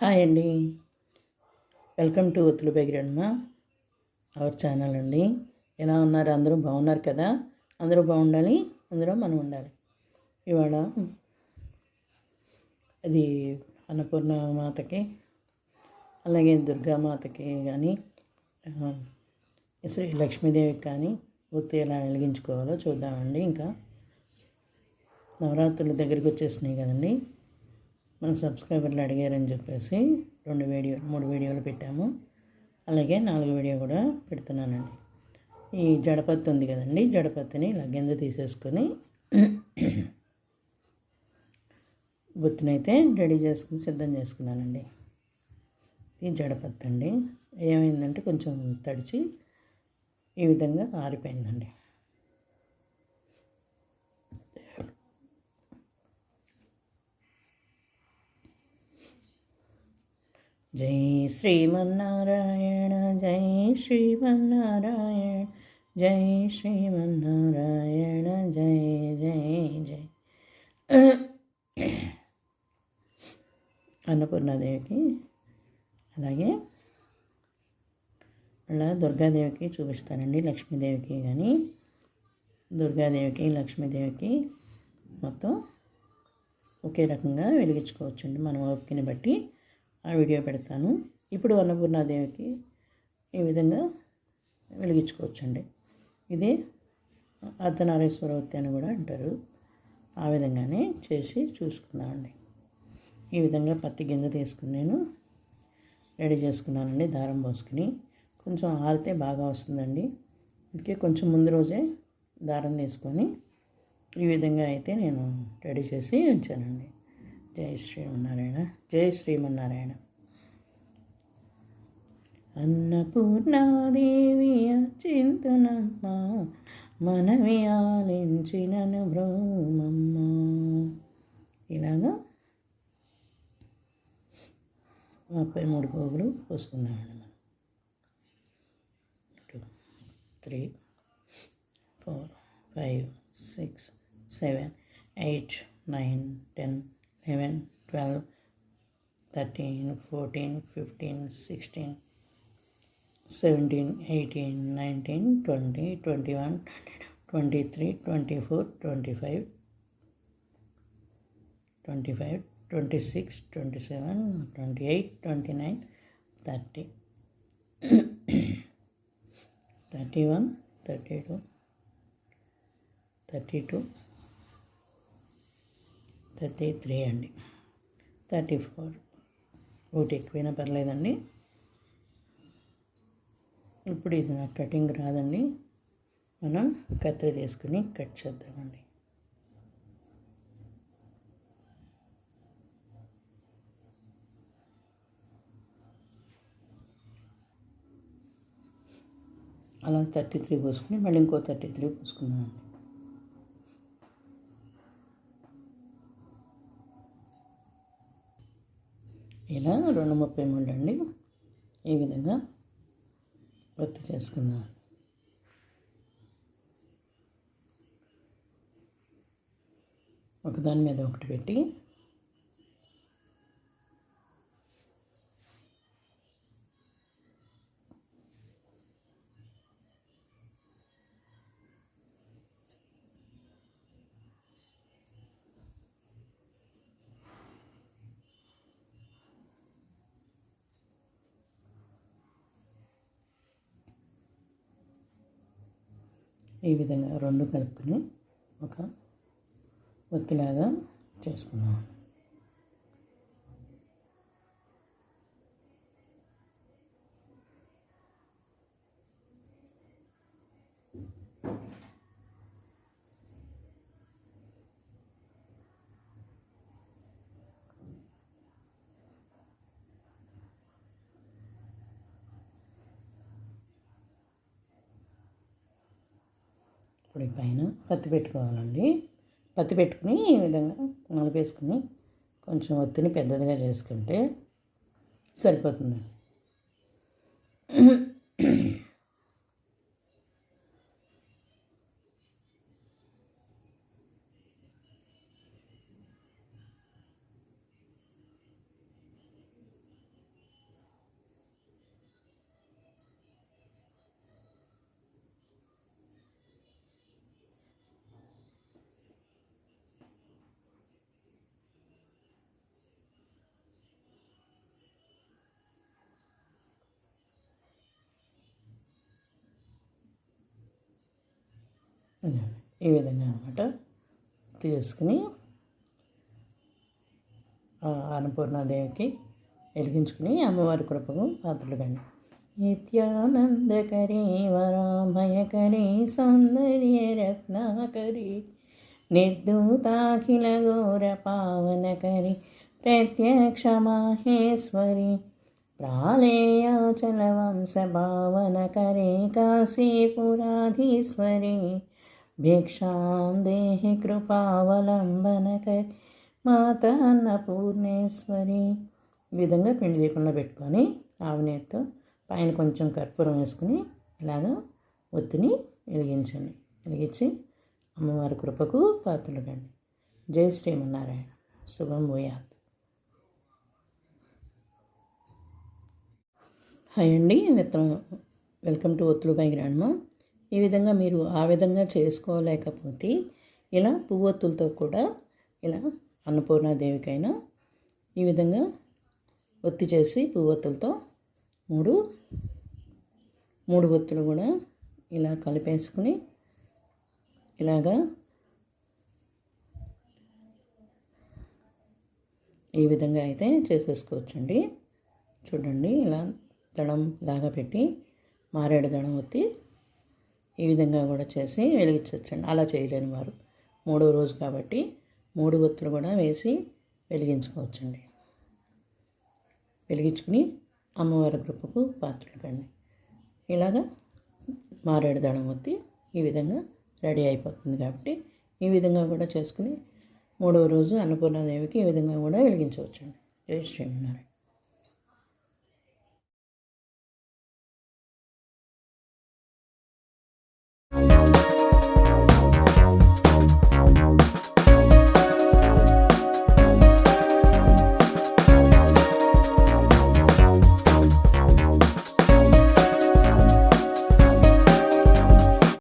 Hi అండి. Welcome to ఒత్తులు బెగిరమ్మ our channel అండి. ఎలా ఉన్నారు? అందరూ బాగున్నారు కదా? అందరూ బాగుండాలి అందరూ మనం ఉండాలి. ఇవాళ అది అన్నపూర్ణ మాతకి అలాగే దుర్గామాతకి కానీ శ్రీ లక్ష్మీదేవికి కానీ ఒత్తి ఎలా వెలిగించుకోవాలో చూద్దామండి. ఇంకా నవరాత్రుల దగ్గరికి వచ్చేసినాయి కదండి. మన సబ్స్క్రైబర్లు అడిగారని చెప్పేసి రెండు వీడియో మూడు వీడియోలు పెట్టాము. అలాగే నాలుగు వీడియో కూడా పెడుతున్నానండి. ఈ జడపత్తి ఉంది కదండి జడపత్తిని ఇలా గింజ తీసేసుకొని బొత్తినైతే రెడీ చేసుకుని సిద్ధం చేసుకున్నానండి. ఈ జడపత్తి అండి ఏమైందంటే కొంచెం తడిచి ఈ విధంగా ఆరిపోయిందండి. జై శ్రీమన్నారాయణ జై శ్రీమన్నారాయణ జై శ్రీమన్నారాయణ జై జై జై. అన్నపూర్ణాదేవికి అలాగే అలా దుర్గాదేవికి చూపిస్తానండి లక్ష్మీదేవికి కానీ దుర్గాదేవికి లక్ష్మీదేవికి మొత్తం ఒకే రకంగా వెలిగించుకోవచ్చండి మన ఓపికని బట్టి. ఆ వీడియో పెడతాను. ఇప్పుడు అన్నపూర్ణాదేవికి ఈ విధంగా వెలిగించుకోవచ్చండి. ఇది అర్ధనారేశ్వరవతి అని కూడా అంటారు. ఆ విధంగానే చేసి చూసుకుందామండి. ఈ విధంగా పత్తి గింజ తీసుకుని నేను రెడీ చేసుకున్నానండి దారం పోసుకుని. కొంచెం ఆరితే బాగా వస్తుందండి. అందుకే కొంచెం ముందు రోజే దారం తీసుకొని ఈ విధంగా అయితే నేను రెడీ చేసి ఉంచానండి. జై శ్రీమన్నారాయణ జై శ్రీమన్నారాయణ. అన్నపూర్ణాదేవి చింతునమ్మ మనవి ఆలించినను భ్రోమమ్మ ఇలాగా ముప్పై మూడు పోగులు పోసుకుందామండి మనం. Two three four five six seven eight nine ten 11, 12, 13, 14, 15, 16, 17, 18, 19, 20, 21, 23, 24, 25, 25, 26, 27, 28, 29, 30, 31, 32, 32, thirty three అండి. Thirty four. ఒకటి ఎక్కువైనా పర్లేదండి. ఇప్పుడు ఇది నాకు కటింగ్ రాదండి. మనం కత్తిరి తీసుకుని కట్ చేద్దామండి. అలా థర్టీ త్రీ పోసుకుని మళ్ళీ ఇంకో థర్టీ త్రీ పోసుకున్నామండి ఇలా రెండు ముప్పై మూడు అండి. ఈ విధంగా ఒత్తి చేసుకుందాం. ఒకదాని మీద ఒకటి పెట్టి ఈ విధంగా రెండు కలుపుకొని ఒక ఒత్తిలాగా చేసుకున్నాం ఇప్పుడు పైన పత్తి పెట్టుకోవాలండి. పత్తి పెట్టుకుని ఈ విధంగా నలిపేసుకుని కొంచెం ఒత్తిని పెద్దదిగా చేసుకుంటే సరిపోతుంది ఈ విధంగా అనమాట తీసుకుని అన్నపూర్ణాదేవికి వెలిగించుకుని అమ్మవారి కృపకు పాత్రలు కండి. నిత్యానందకరీ వరామయకరీ సౌందర్య రత్నాకరీ నిర్దూతాఖిల ఘోర పావనకరి ప్రత్యక్ష మాహేశ్వరి ప్రాళేయాచల వంశభావనకరే కాశీపురాధీశ్వరి భిక్షాం దేహి కృపావలంబనకరి మాత అన్నపూర్ణేశ్వరి ఈ విధంగా పిండి దీపంలో పెట్టుకొని ఆవునేతో పైన కొంచెం కర్పూరం వేసుకుని ఇలాగా ఒత్తిని వెలిగించండి. వెలిగించి అమ్మవారి కృపకు పాత్రలుగండి జై శ్రీమన్నారాయణ. శుభం భూయాత్. హాయ్ అండి మిత్రం వెల్కమ్ టు ఒత్తులు పై గ్రాండ్మా ఈ విధంగా మీరు ఆ విధంగా చేసుకోలేకపోతే ఇలా పువ్వొత్తులతో కూడా ఇలా అన్నపూర్ణాదేవికైనా ఈ విధంగా ఒత్తి చేసి పువ్వొత్తులతో మూడు మూడు ఒత్తులు కూడా ఇలా కలిపేసుకుని ఇలాగా ఈ విధంగా అయితే చేసేసుకోవచ్చండి. చూడండి ఇలా దడం లాగా పెట్టి మారేడు దడం ఒత్తి ఈ విధంగా కూడా చేసి వెలిగించవచ్చండి. అలా చేయలేని వారు. మూడో రోజు కాబట్టి మూడు ఒత్తులు కూడా వేసి వెలిగించుకోవచ్చండి. వెలిగించుకుని అమ్మవారి కృపకు పాత్రలు కండి ఇలాగా మారేడు దళం ఒత్తి ఈ విధంగా రెడీ అయిపోతుంది కాబట్టి ఈ విధంగా కూడా చేసుకుని మూడవ రోజు అన్నపూర్ణాదేవికి ఈ విధంగా కూడా వెలిగించవచ్చండి. జై శ్రీమన్నారాయణ.